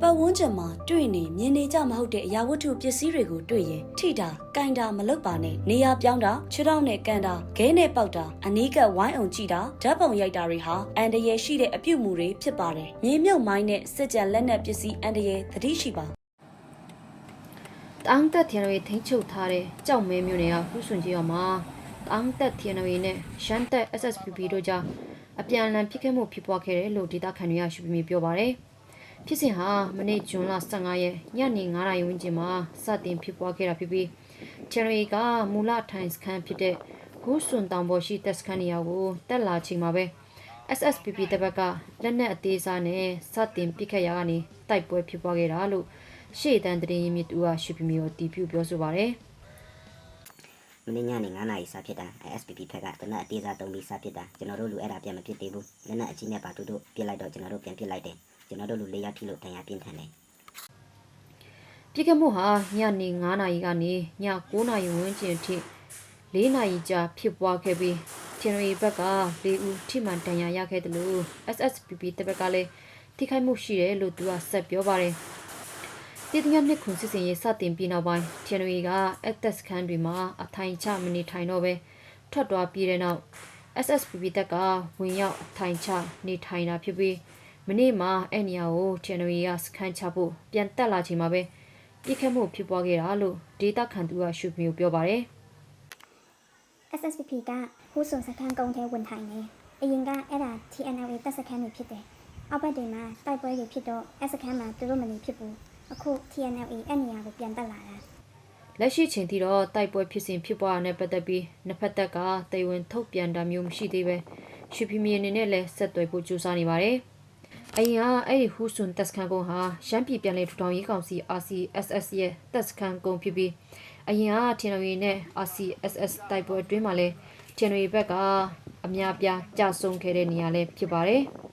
ပတ်ဝန်းကျင်မှာတွေ့နေမြင်နေကြမဟုတ်တဲ့အရာဝတ္ထုပစ္စည်းတွေကိုတွေ့ရင်ထိတာ၊ကင်တာမလုပ်ပါနဲ့နေရာပြောင်းတာခြေထောက်နဲ့ကန်တာခဲနဲ့ပေါက်တာအနီးကပ်ဝိုင်းအောင်ကြည့်တာဓာတ်ပုံရိုက်တာတွေဟာအန်တရယ်ရှိတဲ့အပြုတ်မှုတွေဖြစ်ပါတယ်။မြေမြုပ်မိုင်းနဲ့စစ်ကြံလက်နက်ပစ္စည်းအန်တရယ်သတိရှိပါတန်းတက်ထရနဝေထိန်းချုပ်ထားတဲ့ကြောက်မဲမျိုးတွေကခုဆွန်ကြီးရောမှာတန်းတက်ထရနဝေနဲ့ရှမ်းတက် SSPP တို့ကြားအပြန်အလှန်ဖြစ်ခဲ့မှုဖြစ်ပွားခဲ့တယ်လို့ဒေတာခန်တွေကရှုပြပြောပါရယ် ဖြစ်စဉ်ဟာမနေ့ဇွန်လ15ရက်ညနေ9:00နာရီဝန်းကျင်မှာစတင်ဖြစ်ပွားခဲ့တာဖြစ်ပြီးချန်ရီကမူလထိုင်စခန်းဖြစ်တဲ့ဂူဆွန်တောင်ပေါ်ရှိတက်စခန်းနေရာကိုတက်လာချိန်မှာပဲ SSPP တဘက်ကလက်နက်အသေးစားနဲ့စတင်ပစ်ခတ်ရာကနေတိုက်ပွဲဖြစ်ပွားခဲ့တာလို့ရှေ့တန်းတရင်မြစ်တူကရှုပြမျိုးတီးပြပြောဆိုပါရယ်မင်းညနေ9နာရီစဖြစ်တာ SPP ဖက်ကတနက်အသေးစားတုံးပြီးစဖြစ်တာကျွန်တော်တို့လူအဲ့ဒါပြန်မဖြစ်သေးဘူးလက်နက်အကြီးနဲ့ပါတူတို့ပြစ်လိုက်တော့ကျွန်တော်တို့ပြန်ပြစ်လိုက်တယ် ကျွန်တော်တို့လူလေးယောက်ထိလို့တန်ရာပြင်းထန်တယ်ပြစ်ခတ်မှုဟာညနေ9နာရီကနေည9နာရီဝန်းကျင်ထိ4နာရီကြာဖြစ်ပွားခဲ့ပြီးချန်ရီဘက်က၄ဦးထိမှန်တန်ရာရခဲ့တယ်လို့ SSPP တဘက်ကလည်းထိခိုက်မှုရှိတယ်လို့သူကဆက်ပြောပါတယ်တည်တညနှစ်ခုစစ်စင်ရေးစတင်ပြီးနောက်ပိုင်းချန်ရီကအက်တက်စခန်းတွေမှာအထိုင်ချမနေထိုင်တော့ပဲထွက်သွားပြီးတဲ့နောက် SSPP တက်ကဝင်ရောက်အထိုင်ချနေထိုင်တာဖြစ်ပြီး မနေ့မှအဲ့နေရာကိုချန်ရီကစခန်းချဖို့ပြန်တက်လာချိန်မှာပဲပြစ်ခတ်မှုဖြစ်ပွားခဲ့တာလို့ဒေတာခန်သူကရှုမျိုးပြောပါတယ် SSPP ကဟိုးစွန်စခန်းကုန်းထဲဝင်ထိုင်နေအရင်ကအဲ့ဒါ TNLA တပ်စခန်းတွေဖြစ်တယ်အောက်ဘက်တွေမှာတိုက်ပွဲတွေဖြစ်တော့အဲ့စခန်းမှာသူတို့မနေဖြစ်ဘူးအခု TNLA အဲ့နေရာကိုပြန်တက်လာတာလက်ရှိချိန်ထိတော့တိုက်ပွဲဖြစ်စဉ်ဖြစ်ပွားတာနဲ့ပတ်သက်ပြီးနှစ်ဖက်သက်ကတေဝင်ထုတ်ပြန်တာမျိုးမရှိသေးပဲရှုပြမီအနေနဲ့လည်းဆက်သွယ်ဖို့ကြိုးစားနေပါတယ် အရင်ကအဲ့ဒီဟူဆွန်တက်စခန်ကုန်းဟာရှမ်းပြည်ပြည်နယ်ထူထောင်ရေးကောင်စီ RCSS ရဲ့တက်စခန်ကုန်းဖြစ်ပြီးအရင်ကထင်တော်ရီနဲ့ RCSS တိုက်ပွဲအတွင်းမှာလည်းထင်တော်ရီဘက်ကအများပြားကြဆုံခဲ့တဲ့နေရာလည်းဖြစ်ပါတယ်။